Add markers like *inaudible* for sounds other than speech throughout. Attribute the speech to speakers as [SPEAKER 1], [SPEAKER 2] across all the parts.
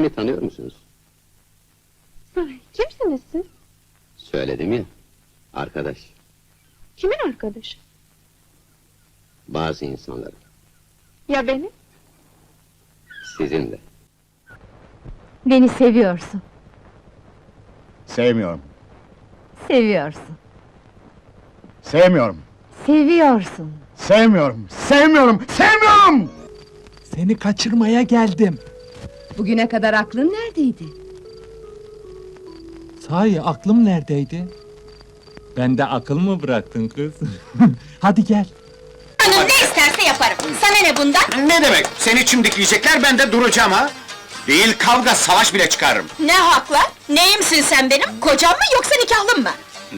[SPEAKER 1] Beni tanıyor musunuz?
[SPEAKER 2] Ay, kimsiniz siz?
[SPEAKER 1] Söyledim ya. Arkadaş.
[SPEAKER 2] Kimin arkadaşı?
[SPEAKER 1] Bazı insanlar.
[SPEAKER 2] Ya benim?
[SPEAKER 1] Sizin de.
[SPEAKER 3] Beni seviyorsun,
[SPEAKER 4] Sevmiyorum.
[SPEAKER 3] seviyorsun,
[SPEAKER 4] Sevmiyorum.
[SPEAKER 3] seviyorsun.
[SPEAKER 4] Sevmiyorum. Sevmiyorum. Sevmiyorum.
[SPEAKER 5] Seni kaçırmaya geldim.
[SPEAKER 6] Bugüne kadar aklın neredeydi?
[SPEAKER 5] Sahi aklım neredeydi? Bende akıl mı bıraktın kız? *laughs* Hadi gel.
[SPEAKER 7] Hanım ne isterse yaparım. Sana ne bundan?
[SPEAKER 8] Ne demek? Seni çimdikleyecekler, ben de duracağım ha! Değil kavga, savaş bile çıkarırım.
[SPEAKER 7] Ne hakla? Neyimsin sen benim? Kocam mı yoksa nikahlım mı?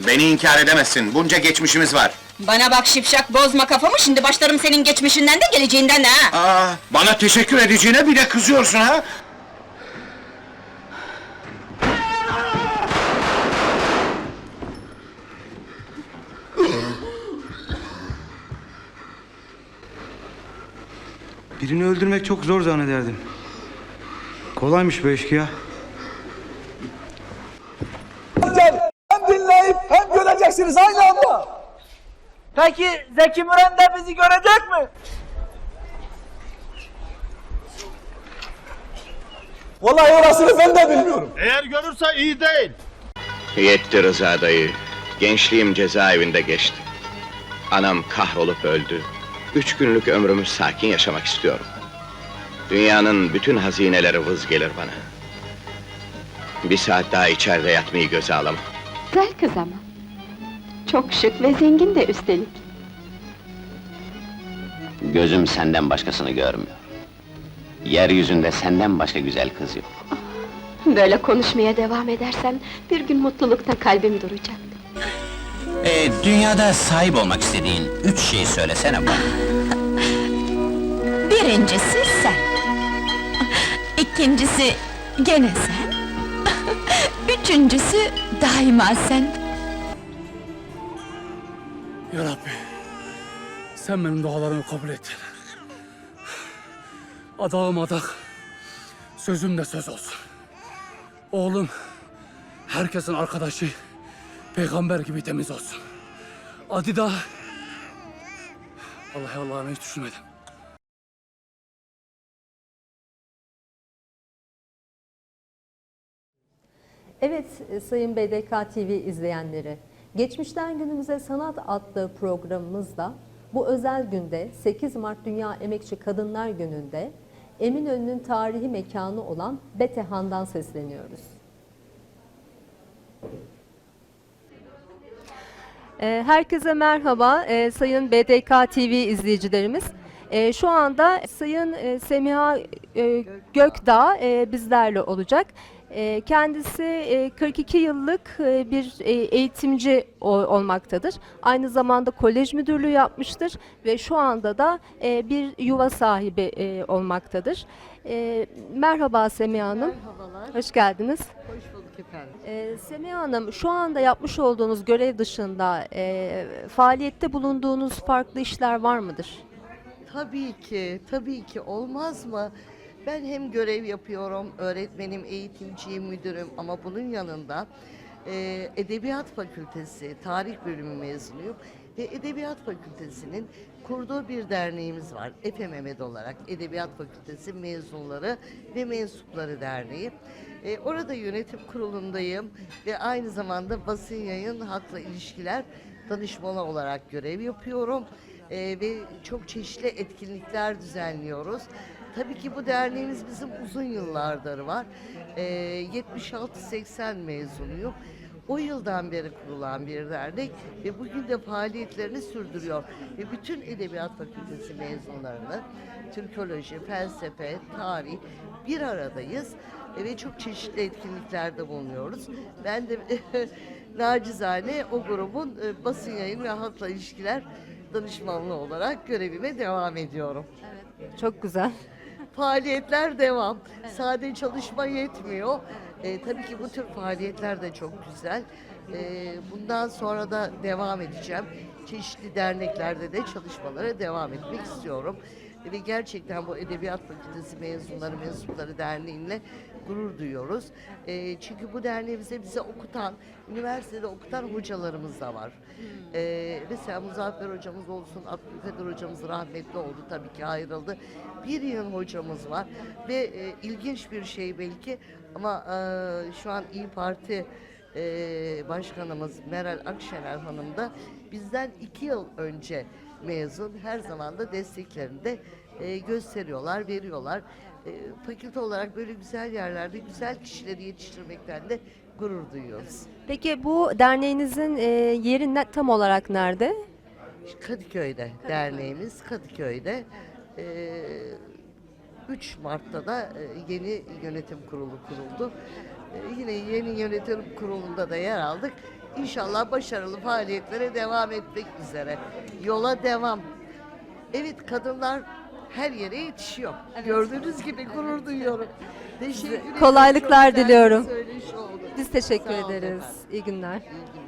[SPEAKER 8] Beni inkar edemezsin, bunca geçmişimiz var.
[SPEAKER 7] Bana bak şipşak bozma kafamı şimdi başlarım senin geçmişinden de geleceğinden de ha!
[SPEAKER 8] Aa, bana teşekkür edeceğine bir de kızıyorsun ha!
[SPEAKER 9] Birini öldürmek çok zor zannederdim. Kolaymış bu eşkıya.
[SPEAKER 10] Hem dinleyip hem göreceksiniz aynı anda. Peki Zeki Müren de bizi görecek mi? Vallahi orasını ben de bilmiyorum.
[SPEAKER 8] Yetti Rıza dayı. Gençliğim cezaevinde geçti. Anam kahrolup öldü. Üç günlük ömrümü sakin yaşamak istiyorum. Dünyanın bütün hazineleri vız gelir bana. Bir saat daha içeride yatmayı göze alamam.
[SPEAKER 2] Güzel kız ama. Çok şık ve zengin de üstelik.
[SPEAKER 1] Gözüm senden başkasını görmüyor. Yeryüzünde senden başka güzel kız yok.
[SPEAKER 2] Böyle konuşmaya devam edersen bir gün mutlulukta kalbim duracak.
[SPEAKER 11] Ee, dünyada sahip olmak istediğin üç şeyi söylesene bana. *laughs*
[SPEAKER 7] Birincisi sen. İkincisi gene sen. *laughs* Üçüncüsü daima sen.
[SPEAKER 10] Ya Rabbi, sen benim dualarımı kabul et. Adağım adak, sözüm de söz olsun. Oğlum, herkesin arkadaşı, peygamber gibi temiz olsun. Adı da... Vallahi Allah'ını hiç düşünmedim.
[SPEAKER 12] Evet e, Sayın BDK TV izleyenleri, Geçmişten Günümüze Sanat adlı programımızda bu özel günde 8 Mart Dünya Emekçi Kadınlar Günü'nde Eminönü'nün tarihi mekanı olan Betehan'dan sesleniyoruz. Herkese merhaba e, Sayın BDK TV izleyicilerimiz. E, Şu anda Sayın e, Semiha e, Gökdağ e, bizlerle olacak. E, Kendisi e, 42 yıllık e, bir e, eğitimci olmaktadır. Aynı zamanda kolej müdürlüğü yapmıştır ve şu anda da e, bir yuva sahibi e, olmaktadır. E, Merhaba Semiha Hanım.
[SPEAKER 6] Merhabalar,
[SPEAKER 12] Hoş geldiniz.
[SPEAKER 6] hoş bulduk efendim.
[SPEAKER 12] Ee, Semiha Hanım, şu anda yapmış olduğunuz görev dışında e, faaliyette bulunduğunuz farklı işler var mıdır?
[SPEAKER 6] Tabii ki, tabii ki olmaz mı? Ben hem görev yapıyorum, öğretmenim, eğitimciyim, müdürüm ama bunun yanında e, Edebiyat Fakültesi, Tarih Bölümü mezunuyum ve Edebiyat Fakültesi'nin kurduğu bir derneğimiz var. Efe Mehmet olarak Edebiyat Fakültesi Mezunları ve Mensupları Derneği. E, orada yönetim kurulundayım ve aynı zamanda basın yayın halkla ilişkiler danışmanı olarak görev yapıyorum. E, ve çok çeşitli etkinlikler düzenliyoruz. Tabii ki bu derneğimiz bizim uzun yıllardır var. E, 76-80 mezunuyum. O yıldan beri kurulan bir dernek ve bugün de faaliyetlerini sürdürüyor. Ve bütün Edebiyat Fakültesi mezunlarını Türkoloji, felsefe, tarih bir aradayız E, ve çok çeşitli etkinliklerde bulunuyoruz. Ben de *laughs* nacizane o grubun e, basın yayın ve halkla ilişkiler danışmanlığı olarak görevime devam ediyorum.
[SPEAKER 12] Çok güzel. *laughs*
[SPEAKER 6] Faaliyetler devam. Sade çalışma yetmiyor. E, tabii ki bu tür faaliyetler de çok güzel. E, bundan sonra da devam edeceğim. Çeşitli derneklerde de çalışmalara devam etmek istiyorum. Ve gerçekten bu Edebiyat Fakültesi mezunları mensupları derneğinle gurur duyuyoruz. E, çünkü bu derneğimize bize okutan, üniversitede okutan hocalarımız da var. E, mesela Muzaffer hocamız olsun, Abdülkadir hocamız rahmetli oldu tabii ki ayrıldı. Bir yıl hocamız var ve e, ilginç bir şey belki ama e, şu an İyi Parti e, Başkanımız Meral Akşener Hanım da bizden iki yıl önce mezun her zaman da desteklerini de e, gösteriyorlar, veriyorlar. E, fakülte olarak böyle güzel yerlerde güzel kişileri yetiştirmekten de gurur duyuyoruz.
[SPEAKER 12] Peki bu derneğinizin e, yeri ne- tam olarak nerede?
[SPEAKER 6] Kadıköy'de derneğimiz Kadıköy'de. E, 3 Mart'ta da e, yeni yönetim kurulu kuruldu. E, yine yeni yönetim kurulunda da yer aldık. İnşallah başarılı faaliyetlere devam etmek üzere. Yola devam. Evet kadınlar her yere yetişiyor. Gördüğünüz gibi gurur duyuyorum. Teşekkür ederim.
[SPEAKER 12] Kolaylıklar
[SPEAKER 6] Çok güzel bir
[SPEAKER 12] diliyorum.
[SPEAKER 6] söyleşi oldu.
[SPEAKER 12] Biz teşekkür
[SPEAKER 6] Sağ olun
[SPEAKER 12] ederiz.
[SPEAKER 6] efendim.
[SPEAKER 12] İyi günler.
[SPEAKER 6] İyi günler.